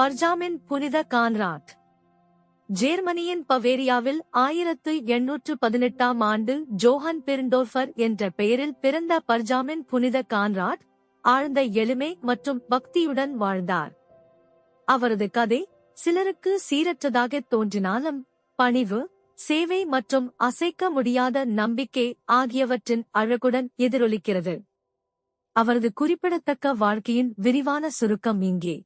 பர்ஜாமின் புனித கான்ராட். ஜேர்மனியின் பவேரியாவில் ஆயிரத்து எண்ணூற்று பதினெட்டாம் ஆண்டு ஜோஹன் பெருண்டோர்ஃபர் என்ற பெயரில் பிறந்த பர்ஜாமின் புனித கான்ராட் ஆழ்ந்த எளிமை மற்றும் பக்தியுடன் வாழ்ந்தார். அவரது கதை சிலருக்கு சீரற்றதாக தோன்றினாலும் பணிவு சேவை மற்றும் அசைக்க முடியாத நம்பிக்கை ஆகியவற்றின் அழகுடன் எதிரொலிக்கிறது. அவரது குறிப்பிடத்தக்க வாழ்க்கையின் விரிவான சுருக்கம் இங்கே.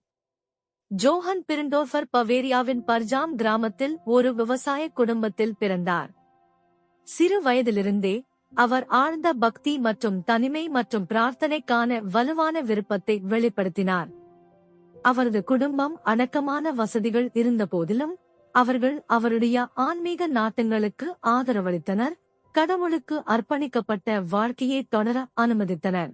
ஜோஹன் பிரிண்டோஃபர் பவேரியாவின் பர்ஜாம் கிராமத்தில் ஒரு விவசாய குடும்பத்தில் பிறந்தார். சிறு வயதிலிருந்தே அவர் ஆழ்ந்த பக்தி மற்றும் தனிமை மற்றும் பிரார்த்தனைக்கான வலுவான விருப்பத்தை வெளிப்படுத்தினார். அவரது குடும்பம் அடக்கமான வசதிகள் இருந்தபோதிலும் அவர்கள் அவருடைய ஆன்மீக நாட்டங்களுக்கு ஆதரவளித்தனர் கடவுளுக்கு அர்ப்பணிக்கப்பட்ட வாழ்க்கையை தொடர அனுமதித்தனர்.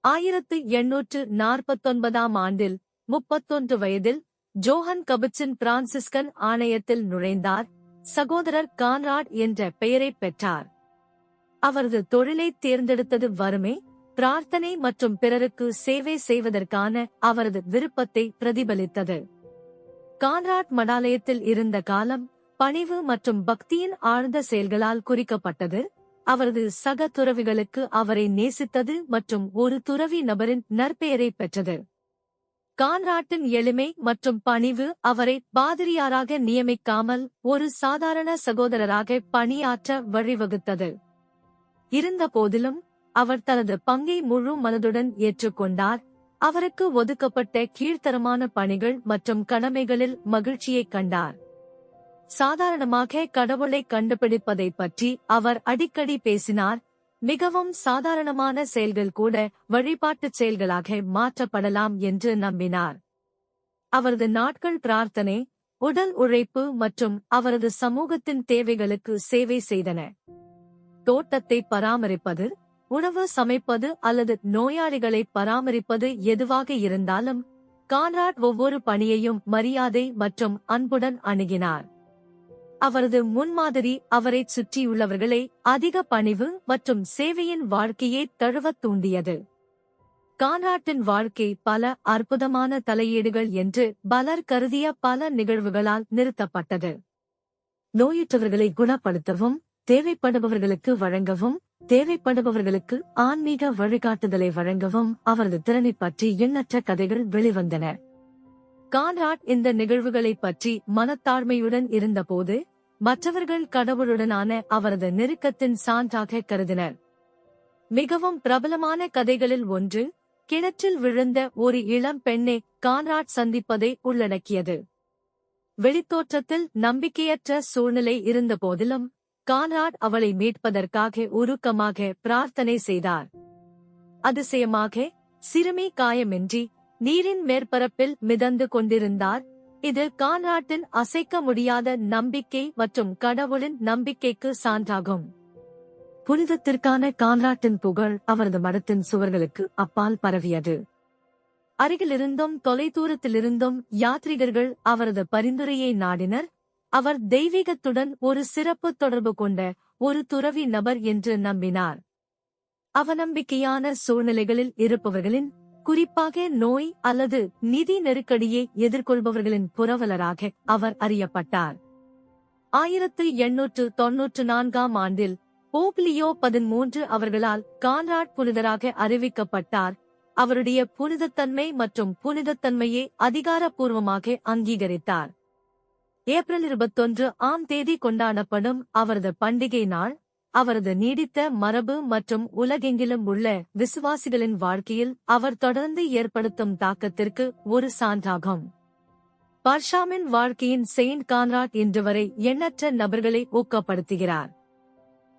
ஆயிரத்து எண்ணூற்று நாற்பத்தொன்பதாம் ஆண்டில் முப்பத்தொன்று வயதில் ஜோஹன் கபிச்சின் பிரான்சிஸ்கன் ஆணையத்தில் நுழைந்தார். சகோதரர் கான்ராட் என்ற பெயரை பெற்றார். அவரது தொழிலை தேர்ந்தெடுத்தது வறுமை பிரார்த்தனை மற்றும் பிறருக்கு சேவை செய்வதற்கான அவரது விருப்பத்தை பிரதிபலித்தது. கான்ராட் மடாலயத்தில் இருந்த காலம் பணிவு மற்றும் பக்தியின் ஆழ்ந்த செயல்களால் குறிக்கப்பட்டது. அவரது சக துறவிகளுக்கு அவரை நேசித்தது மற்றும் ஒரு துறவி நபரின் நற்பெயரை பெற்றது. கான்ராட்டின் எளிமை மற்றும் பணிவு அவரை பாதிரியாராக நியமிக்காமல் ஒரு சாதாரண சகோதரராக பணியாற்ற வழிவகுத்தது. இருந்தபோதிலும் அவர் தனது பங்கை முழு மனதுடன் ஏற்றுக்கொண்டார். அவருக்கு ஒதுக்கப்பட்ட கீழ்த்தரமான பணிகள் மற்றும் கடமைகளில் மகிழ்ச்சியை கண்டார். சாதாரணமாக கடவுளை கண்டுபிடிப்பதை பற்றி அவர் அடிக்கடி பேசினார். மிகவும் சாதாரணமான செயல்கள் கூட வழிபாட்டுச் செயல்களாக மாற்றப்படலாம் என்று நம்பினார். அவரது நாட்கள் பிரார்த்தனை உடல் உழைப்பு மற்றும் அவரது சமூகத்தின் தேவைகளுக்கு சேவை செய்தன. தோட்டத்தை பராமரிப்பது உணவு சமைப்பது அல்லது நோயாளிகளை பராமரிப்பது எதுவாக இருந்தாலும் கான்ராட் ஒவ்வொரு பணியையும் மரியாதை மற்றும் அன்புடன் அணுகினார். அவரது முன்மாதிரி அவரைச் சுற்றியுள்ளவர்களை அதிக பணிவு மற்றும் சேவையின் வாழ்க்கையை தழுவத் தூண்டியது. கான்ராட்டின் வாழ்க்கை பல அற்புதமான தலையீடுகள் என்று பலர் கருதிய பல நிகழ்வுகளால் நிறுத்தப்பட்டது. நோயுற்றவர்களை குணப்படுத்தவும் தேவைப்படுபவர்களுக்கு வழங்கவும் தேவைப்படுபவர்களுக்கு ஆன்மீக வழிகாட்டுதலை வழங்கவும் அவரது திறனை பற்றி எண்ணற்ற கதைகள் வெளிவந்தன. கான்ராட் இந்த நிகழ்வுகளைப் பற்றி மனத்தாழ்மையுடன் இருந்தபோது மற்றவர்கள் கடவுளுடனான அவரது நெருக்கத்தின் சான்றாக கருதினர். மிகவும் பிரபலமான கதைகளில் ஒன்று கிணற்றில் விழுந்த ஒரு இளம் பெண்ணை கான்ராட் சந்திப்பதை உள்ளடக்கியது. வெளித்தோற்றத்தில் நம்பிக்கையற்ற சூழ்நிலை இருந்தபோதிலும் கான்ராட் அவளை மீட்பதற்காக உருக்கமாக பிரார்த்தனை செய்தார். அதிசயமாக சிறுமி காயமின்றி நீரின் மேற்பரப்பில் மிதந்து கொண்டிருந்தார். இது கான்ராட்டின் அசைக்க முடியாத நம்பிக்கை மற்றும் கடவுளின் நம்பிக்கைக்கு சான்றாகும். புனிதத்திற்கான கான்ராட்டின் புகழ் அவரது மடத்தின் சுவர்களுக்கு அப்பால் பரவியது. அருகிலிருந்தும் தொலைதூரத்திலிருந்தும் யாத்ரிகர்கள் அவரது பரிந்துரையை நாடினர். அவர் தெய்வீகத்துடன் ஒரு சிறப்பு தொடர்பு கொண்ட ஒரு துறவி நபர் என்று நம்பினார். அவநம்பிக்கையான சூழ்நிலைகளில் இருப்பவர்களின் குறிப்பாக நோய் அல்லது நிதி நெருக்கடியை எதிர்கொள்பவர்களின் புரவலராக அவர் அறியப்பட்டார். ஆயிரத்து எண்ணூற்று தொன்னூற்று நான்காம் ஆண்டில் போப்லியோ பதிமூன்று அவர்களால் கான்ராட் புனிதராக அறிவிக்கப்பட்டார். அவருடைய புனிதத்தன்மை மற்றும் புனிதத்தன்மையை அதிகாரப்பூர்வமாக அங்கீகரித்தார். ஏப்ரல் இருபத்தொன்று ஆம் தேதி கொண்டாடப்படும் அவரது பண்டிகை நாள் அவரது நீடித்த மரபு மற்றும் உலகெங்கிலும் உள்ள விசுவாசிகளின் வாழ்க்கையில் அவர் தொடர்ந்து ஏற்படுத்தும் தாக்கத்திற்கு ஒரு சான்றாகும். பர்ஷாமின் வாழ்க்கையின் செயின்ட் கான்ராட் இன்று வரை எண்ணற்ற நபர்களை ஊக்கப்படுத்துகிறார்.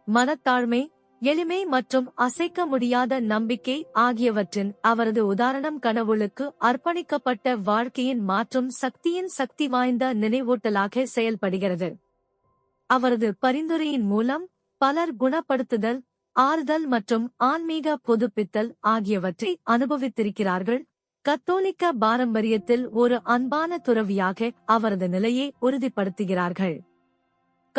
மனத்தாழ்மை எளிமை மற்றும் அசைக்க முடியாத நம்பிக்கை ஆகியவற்றின் அவரது உதாரணம் கடவுளுக்கு அர்ப்பணிக்கப்பட்ட வாழ்க்கையின் மாற்றும் சக்தியின் சக்தி வாய்ந்த நினைவூட்டலாக செயல்படுகிறது. அவரது பரிந்துரையின் மூலம் பலர் குணப்படுத்துதல் ஆறுதல் மற்றும் ஆன்மீக புதுப்பித்தல் ஆகியவற்றை அனுபவித்திருக்கிறார்கள். கத்தோலிக்க பாரம்பரியத்தில் ஒரு அன்பான துறவியாக அவரது நிலையை உறுதிப்படுத்துகிறார்கள்.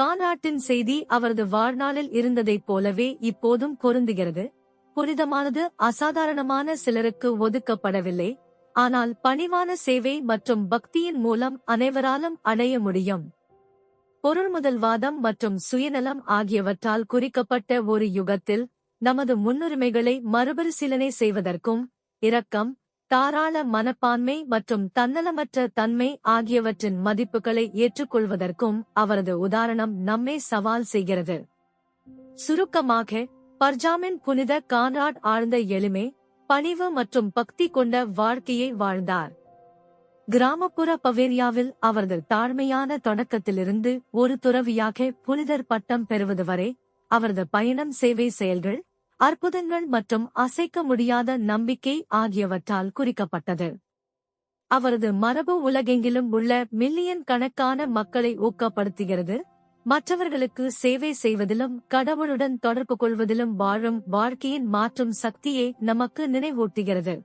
கான்ராட்டின் செய்தி அவரது வாழ்நாளில் இருந்ததைப் போலவே இப்போதும் பொருந்துகிறது. புனிதமானது அசாதாரணமான சிலருக்கு ஒதுக்கப்படவில்லை. ஆனால் பணிவான சேவை மற்றும் பக்தியின் மூலம் அனைவராலும் அடைய முடியும். பொருள்முதல்வாதம் மற்றும் சுயநலம் ஆகியவற்றால் குறிக்கப்பட்ட ஒரு யுகத்தில் நமது முன்னுரிமைகளை மறுபரிசீலனை செய்வதற்கும் இரக்கம் தாராள மனப்பான்மை மற்றும் தன்னலமற்ற தன்மை ஆகியவற்றின் மதிப்புகளை ஏற்றுக்கொள்வதற்கும் அவரது உதாரணம் நம்மை சவால் செய்கிறது. சுருக்கமாக பர்ஜாமின் புனித கான்ராட் ஆழ்ந்த எளிமை பணிவு மற்றும் பக்தி கொண்ட வாழ்க்கையை வாழ்ந்தார். கிராமப்புற பவேரியாவில் அவரது தாழ்மையான தொடக்கத்திலிருந்து ஒரு துறவியாக புனிதர் பட்டம் பெறுவது வரை அவரது பயணம் சேவை செயல்கள் அற்புதங்கள் மற்றும் அசைக்க முடியாத நம்பிக்கை ஆகியவற்றால் குறிக்கப்பட்டது. அவரது மரபு உலகெங்கிலும் உள்ள மில்லியன் கணக்கான மக்களை ஊக்கப்படுத்துகிறது. மற்றவர்களுக்கு சேவை செய்வதிலும் கடவுளுடன் தொடர்பு கொள்வதிலும் வாழும் வாழ்க்கையின் மாற்றும் சக்தியை நமக்கு நினைவூட்டுகிறது.